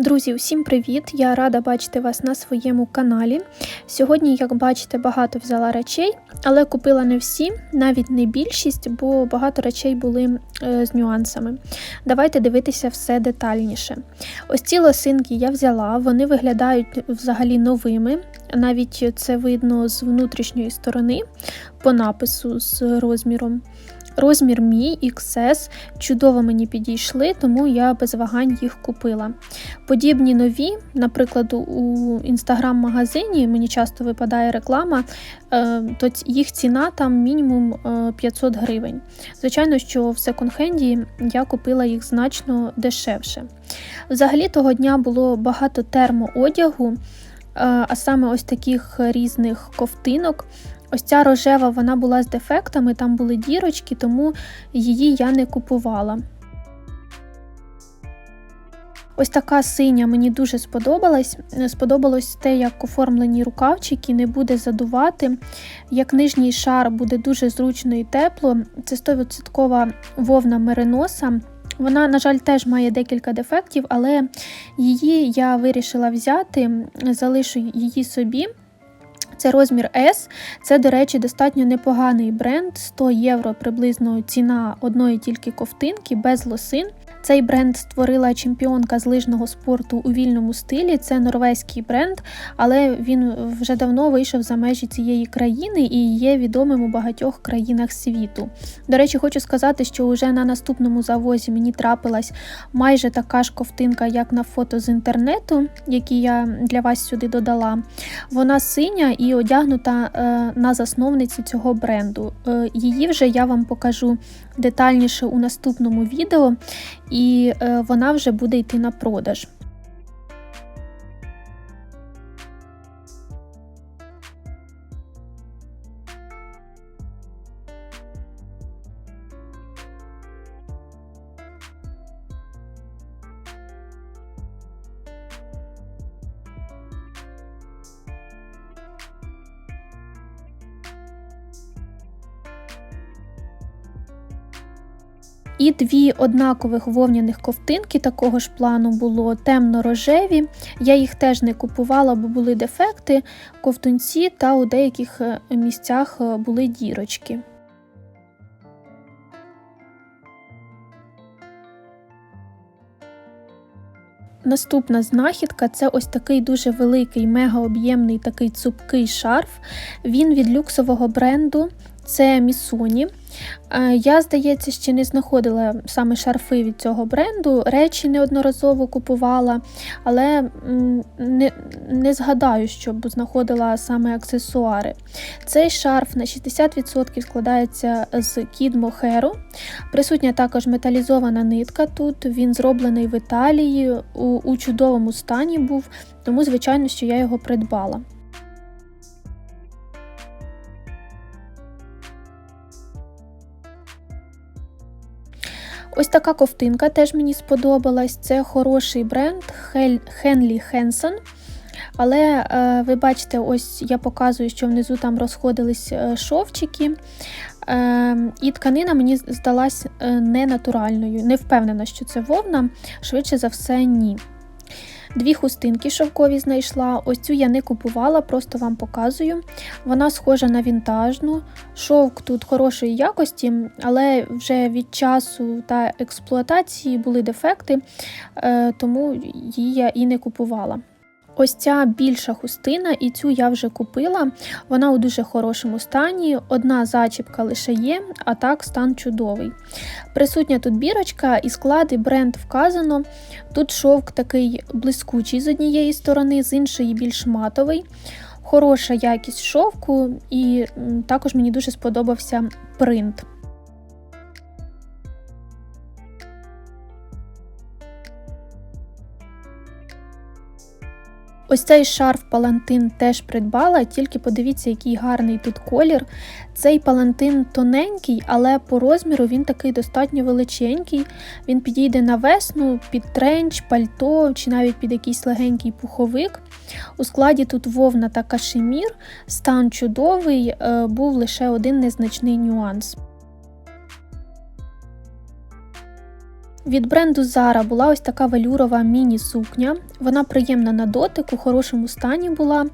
Друзі, усім привіт! Я рада бачити вас на своєму каналі. Сьогодні, як бачите, багато взяла речей, але купила не всі, навіть не більшість, бо багато речей були е, з нюансами. Давайте дивитися все детальніше. Ось ці лосинки я взяла, вони виглядають взагалі новими. Навіть це видно з внутрішньої сторони по напису з розміром. Розмір мій XS чудово мені підійшли, тому я без вагань їх купила. Подібні нові, наприклад, у інстаграм-магазині мені часто випадає реклама, е, то їх ціна там мінімум 500 е, гривень. Звичайно, що в секонд-хенді я купила їх значно дешевше. Взагалі того дня було багато термоодягу, е, а саме ось таких різних ковтинок. Ось ця рожева вона була з дефектами, там були дірочки, тому її я не купувала. Ось така синя мені дуже сподобалась. Сподобалось те, як оформлені рукавчики, не буде задувати. Як нижній шар буде дуже зручно і тепло. Це 100% вовна мериноса. Вона, на жаль, теж має декілька дефектів, але її я вирішила взяти, залишу її собі. Це розмір S. Це, до речі, достатньо непоганий бренд, 100 євро приблизно ціна одної тільки ковтинки без лосин. Цей бренд створила чемпіонка з лижного спорту у вільному стилі. Це норвезький бренд, але він вже давно вийшов за межі цієї країни і є відомим у багатьох країнах світу. До речі, хочу сказати, що вже на наступному завозі мені трапилась майже така ж ковтинка, як на фото з інтернету, які я для вас сюди додала. Вона синя і одягнута е, на засновниці цього бренду. Е, її вже я вам покажу детальніше у наступному відео, і е, вона вже буде йти на продаж. І дві однакових вовняних ковтинки такого ж плану було темно-рожеві. Я їх теж не купувала, бо були дефекти, ковтунці та у деяких е, місцях е, були дірочки. Наступна знахідка це ось такий дуже великий, мегаоб'ємний такий цупкий шарф. Він від люксового бренду це Місоні. Е, я, здається, ще не знаходила саме шарфи від цього бренду. Речі неодноразово купувала, але не не згадаю, щоб знаходила саме аксесуари. Цей шарф на 60% складається з кід Мохеру. Присутня також металізована нитка. Тут він зроблений в Італії, у, у чудовому стані був, тому, звичайно, що я його придбала. Ось така ковтинка теж мені сподобалась. Це хороший бренд Henley Henson. Але е, ви бачите, ось я показую, що внизу там розходились е, шовчики. Е, і тканина мені здалась ненатуральною. Не впевнена, що це вовна, швидше за все, ні. Дві хустинки шовкові знайшла. Ось цю я не купувала, просто вам показую. Вона схожа на вінтажну. Шовк тут хорошої якості, але вже від часу та експлуатації були дефекти, е, тому її я і не купувала. Ось ця більша хустина, і цю я вже купила. Вона у дуже хорошому стані. Одна зачіпка лише є, а так стан чудовий. Присутня тут бірочка і склади бренд вказано. Тут шовк такий блискучий з однієї сторони, з іншої більш матовий. Хороша якість шовку, і також мені дуже сподобався принт. Ось цей шарф палантин теж придбала, тільки подивіться, який гарний тут колір. Цей палантин тоненький, але по розміру він такий достатньо величенький. Він підійде на весну, під тренч, пальто чи навіть під якийсь легенький пуховик. У складі тут вовна та кашемір, стан чудовий, е, був лише один незначний нюанс. Від бренду Zara була ось така велюрова міні-сукня. Вона приємна на дотик, у хорошому стані була,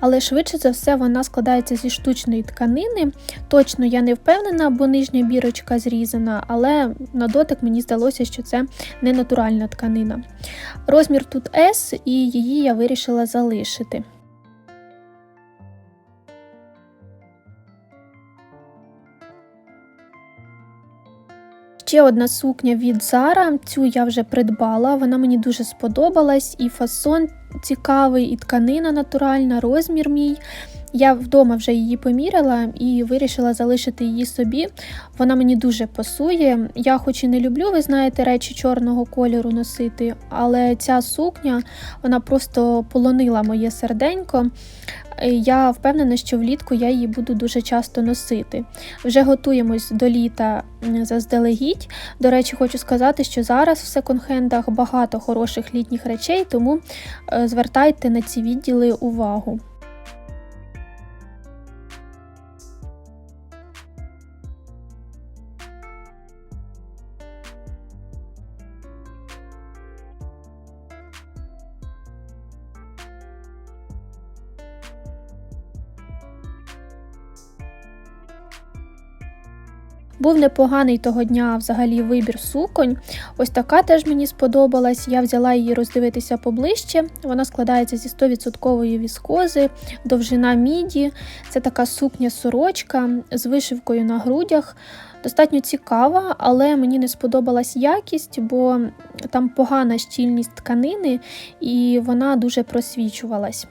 але швидше за все вона складається зі штучної тканини. Точно я не впевнена, бо нижня бірочка зрізана, але на дотик мені здалося, що це не натуральна тканина. Розмір тут S, і її я вирішила залишити. Ще одна сукня від Zara, цю я вже придбала, вона мені дуже сподобалась, і фасон цікавий, і тканина натуральна, розмір мій. Я вдома вже її поміряла і вирішила залишити її собі. Вона мені дуже пасує. Я хоч і не люблю, ви знаєте, речі чорного кольору носити, але ця сукня вона просто полонила моє серденько. Я впевнена, що влітку я її буду дуже часто носити. Вже готуємось до літа заздалегідь. До речі, хочу сказати, що зараз в секонд-хендах багато хороших літніх речей, тому е, звертайте на ці відділи увагу. Був непоганий того дня взагалі вибір суконь. Ось така теж мені сподобалась. Я взяла її роздивитися поближче. Вона складається зі 100% віскози, довжина міді. Це така сукня-сорочка з вишивкою на грудях. Достатньо цікава, але мені не сподобалась якість, бо там погана щільність тканини і вона дуже просвічувалась.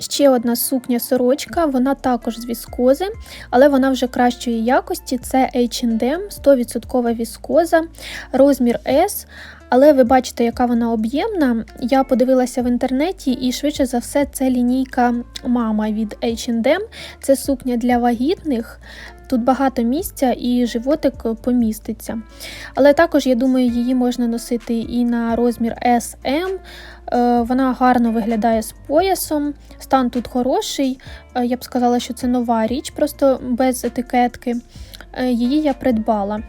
Ще одна сукня-сорочка, вона також з віскози, але вона вже кращої якості. Це H&M, 100% віскоза, розмір S. Але ви бачите, яка вона об'ємна. Я подивилася в інтернеті, і швидше за все, це лінійка мама від H&M. Це сукня для вагітних. Тут багато місця і животик поміститься. Але також, я думаю, її можна носити і на розмір SM. Е, вона гарно виглядає з поясом, стан тут хороший. Е, я б сказала, що це нова річ, просто без етикетки. Е, її я придбала.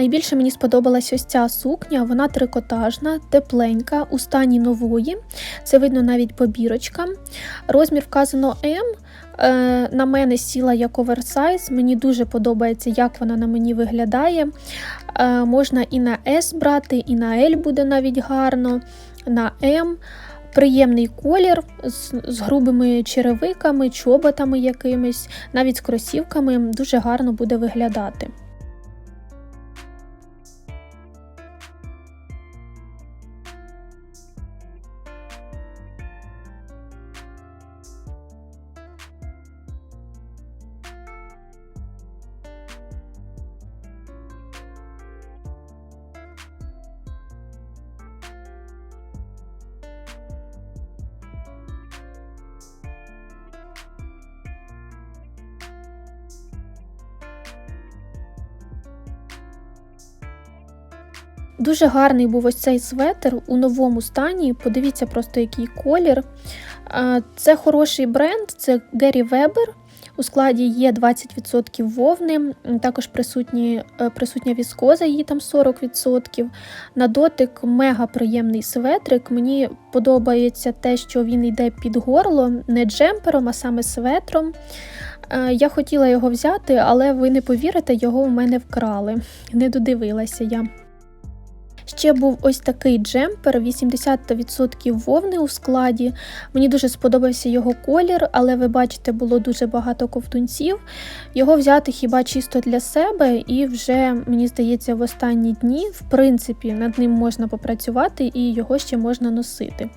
Найбільше мені сподобалась ось ця сукня, вона трикотажна, тепленька, у стані нової. Це видно навіть по бірочкам. Розмір вказано М. Е, на мене сіла як оверсайз, мені дуже подобається, як вона на мені виглядає. Е, можна і на S брати, і на L буде навіть гарно, на М. Приємний колір з, з грубими черевиками, чоботами якимись, навіть з кросівками, дуже гарно буде виглядати. Дуже гарний був ось цей светр у новому стані. Подивіться просто, який колір. Це хороший бренд, це Gary Weber. У складі є 20% вовни, також присутні, е, присутня віскоза, її там 40%. На дотик мега приємний светрик. Мені подобається те, що він йде під горло, не джемпером, а саме светром. Е, я хотіла його взяти, але ви не повірите, його у мене вкрали. Не додивилася я. Ще був ось такий джемпер, 80% вовни у складі. Мені дуже сподобався його колір, але ви бачите, було дуже багато ковтунців. Його взяти хіба чисто для себе, і вже, мені здається, в останні дні, в принципі, над ним можна попрацювати і його ще можна носити.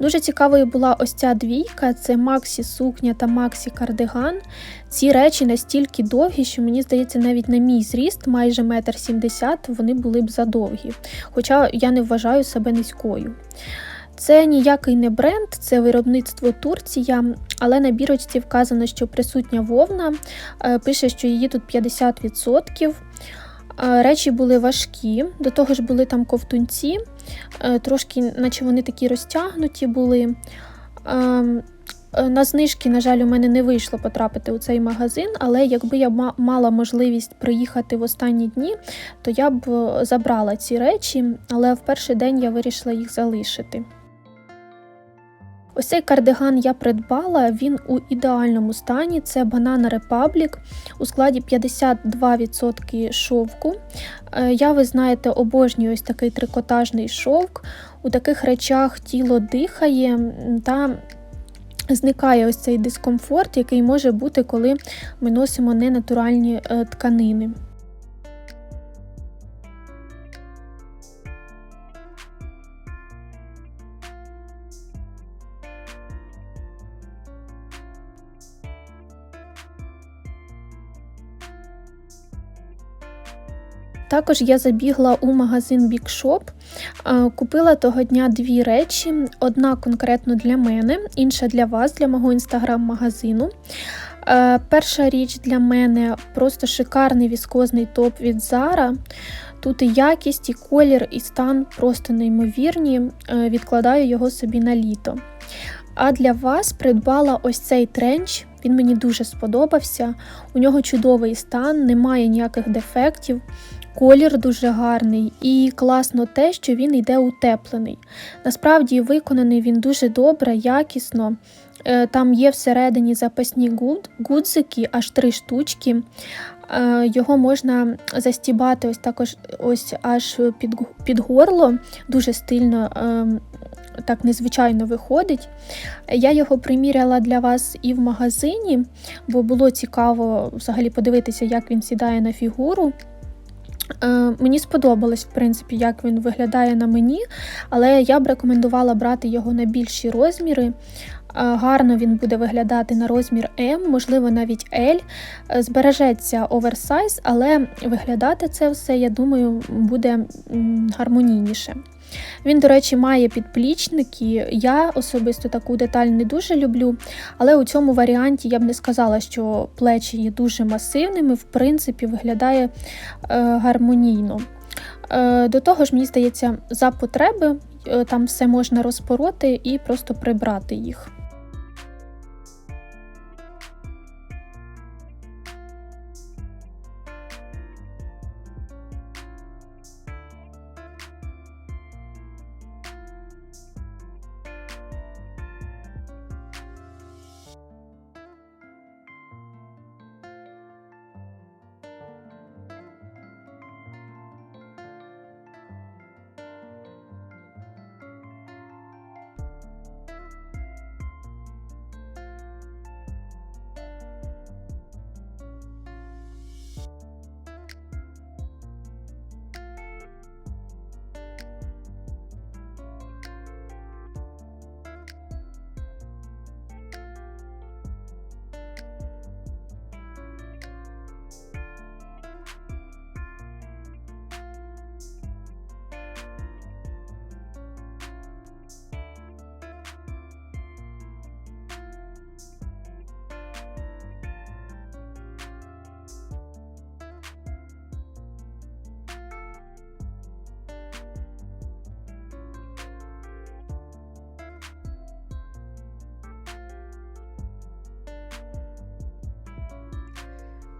Дуже цікавою була ось ця двійка: це Максі сукня та Максі кардиган. Ці речі настільки довгі, що мені здається, навіть на мій зріст, майже метр сімдесят, вони були б задовгі. Хоча я не вважаю себе низькою. Це ніякий не бренд, це виробництво Турція, але на бірочці вказано, що присутня вовна, е, пише, що її тут 50%. Е, речі були важкі, до того ж були там ковтунці, е, трошки, наче вони такі розтягнуті були. Ем, на знижки, на жаль, у мене не вийшло потрапити у цей магазин, але якби я мала можливість приїхати в останні дні, то я б забрала ці речі, але в перший день я вирішила їх залишити. Ось цей кардиган я придбала, він у ідеальному стані. Це Banana Republic у складі 52% шовку. Е, я, ви знаєте, обожнюю ось такий трикотажний шовк. У таких речах тіло дихає та зникає ось цей дискомфорт, який може бути, коли ми носимо ненатуральні е, тканини. Також я забігла у магазин Big Shop, купила того дня дві речі: одна конкретно для мене, інша для вас, для мого інстаграм-магазину. Перша річ для мене просто шикарний віскозний топ від Zara. Тут і якість, і колір, і стан просто неймовірні. Відкладаю його собі на літо. А для вас придбала ось цей тренч. Він мені дуже сподобався. У нього чудовий стан, немає ніяких дефектів. Колір дуже гарний і класно те, що він йде утеплений. Насправді виконаний він дуже добре, якісно. Е, там є всередині запасні гудзики, аж три штучки. Е, його можна застібати ось також ось аж під під горло, дуже стильно, ем, так незвичайно виходить. Я його приміряла для вас і в магазині, бо було цікаво взагалі подивитися, як він сідає на фігуру. Е, мені сподобалось, в принципі, як він виглядає на мені, але я б рекомендувала брати його на більші розміри. Е, гарно він буде виглядати на розмір М, можливо, навіть L. Е, збережеться оверсайз, але виглядати це все, я думаю, буде гармонійніше. Він, до речі, має підплічники. Я особисто таку деталь не дуже люблю, але у цьому варіанті я б не сказала, що плечі є дуже масивними, в принципі, виглядає е, гармонійно. Е, До того ж, мені здається, за потреби е, там все можна розпороти і просто прибрати їх.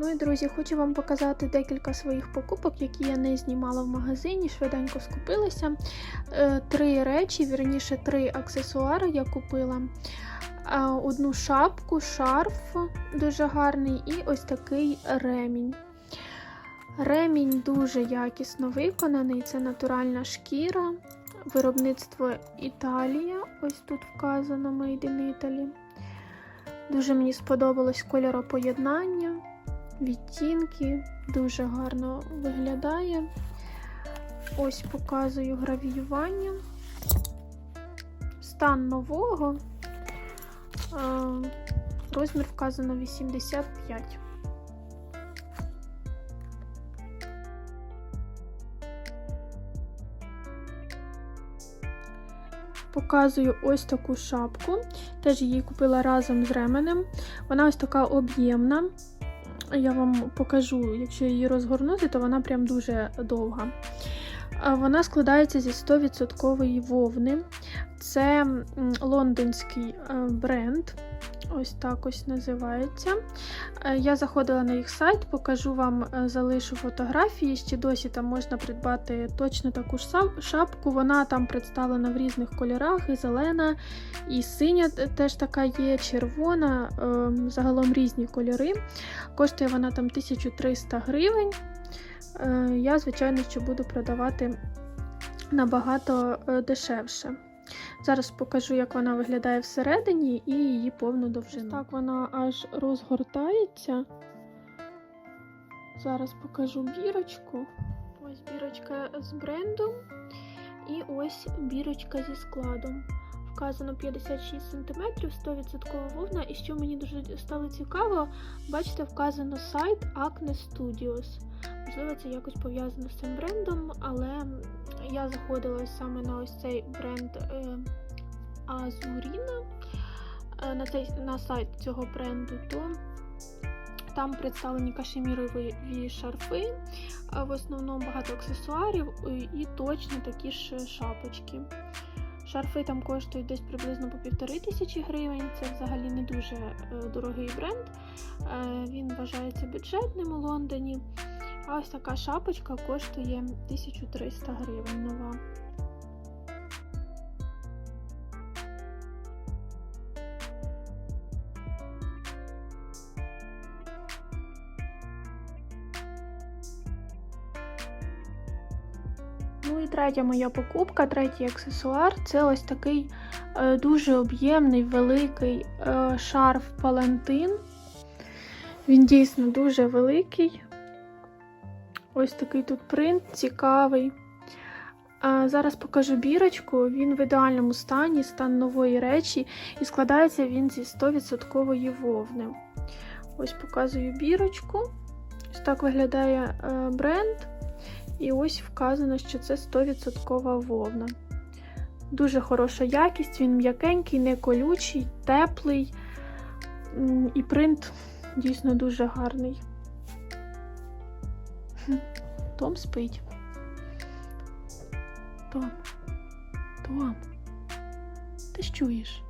Ну і друзі, хочу вам показати декілька своїх покупок, які я не знімала в магазині, швиденько скупилася. Е, три речі, вірніше, три аксесуари я купила. Одну шапку, шарф дуже гарний, і ось такий ремінь. Ремінь дуже якісно виконаний, це натуральна шкіра, виробництво Італія. Ось тут вказано Made in Italy. Дуже мені сподобалось кольоропоєднання, відтінки, дуже гарно виглядає. Ось показую гравіювання. Стан нового. Розмір вказано 85. Показую ось таку шапку. Теж її купила разом з ременем. Вона ось така об'ємна. Я вам покажу, якщо її розгорнути, то вона прям дуже довга. Вона складається зі 100% вовни. Це лондонський е, бренд. Ось так ось називається. Е, Я заходила на їх сайт, покажу вам, е, залишу фотографії. Ще досі там можна придбати точно таку ж шапку. Вона там представлена в різних кольорах: і зелена, і синя теж така є, червона, е, загалом різні кольори. Коштує вона там 1300 гривень. Е, Я, звичайно, що буду продавати набагато дешевше. Зараз покажу, як вона виглядає всередині і її повну довжину. Так вона аж розгортається. Зараз покажу бірочку. Ось бірочка з брендом. І ось бірочка зі складом. Вказано 56 см, 100% вовна. І що мені дуже стало цікаво, бачите, вказано сайт Acne Studios. Можливо, це якось пов'язано з цим брендом, але я заходила саме на ось цей бренд е, Азуріна, е, на, цей, на сайт цього бренду, то там представлені кашемірові шарфи, е, в основному багато аксесуарів е, і точно такі ж шапочки. Шарфи там коштують десь приблизно по півтори тисячі гривень. Це взагалі не дуже е, дорогий бренд. Е, Він вважається бюджетним у Лондоні. А ось така шапочка коштує 1300 гривень нова. Ну і третя моя покупка, третій аксесуар це ось такий е, дуже об'ємний великий е, шарф Палантин. Він дійсно дуже великий. Ось такий тут принт цікавий. Зараз покажу бірочку. Він в ідеальному стані, стан нової речі, і складається він зі 100% вовни. Ось показую бірочку. Ось так виглядає е, бренд. І ось вказано, що це 100% вовна. Дуже хороша якість, він м'якенький, не колючий, теплий. І принт дійсно дуже гарний. Том спить. Том. Том. Ти ж чуєш?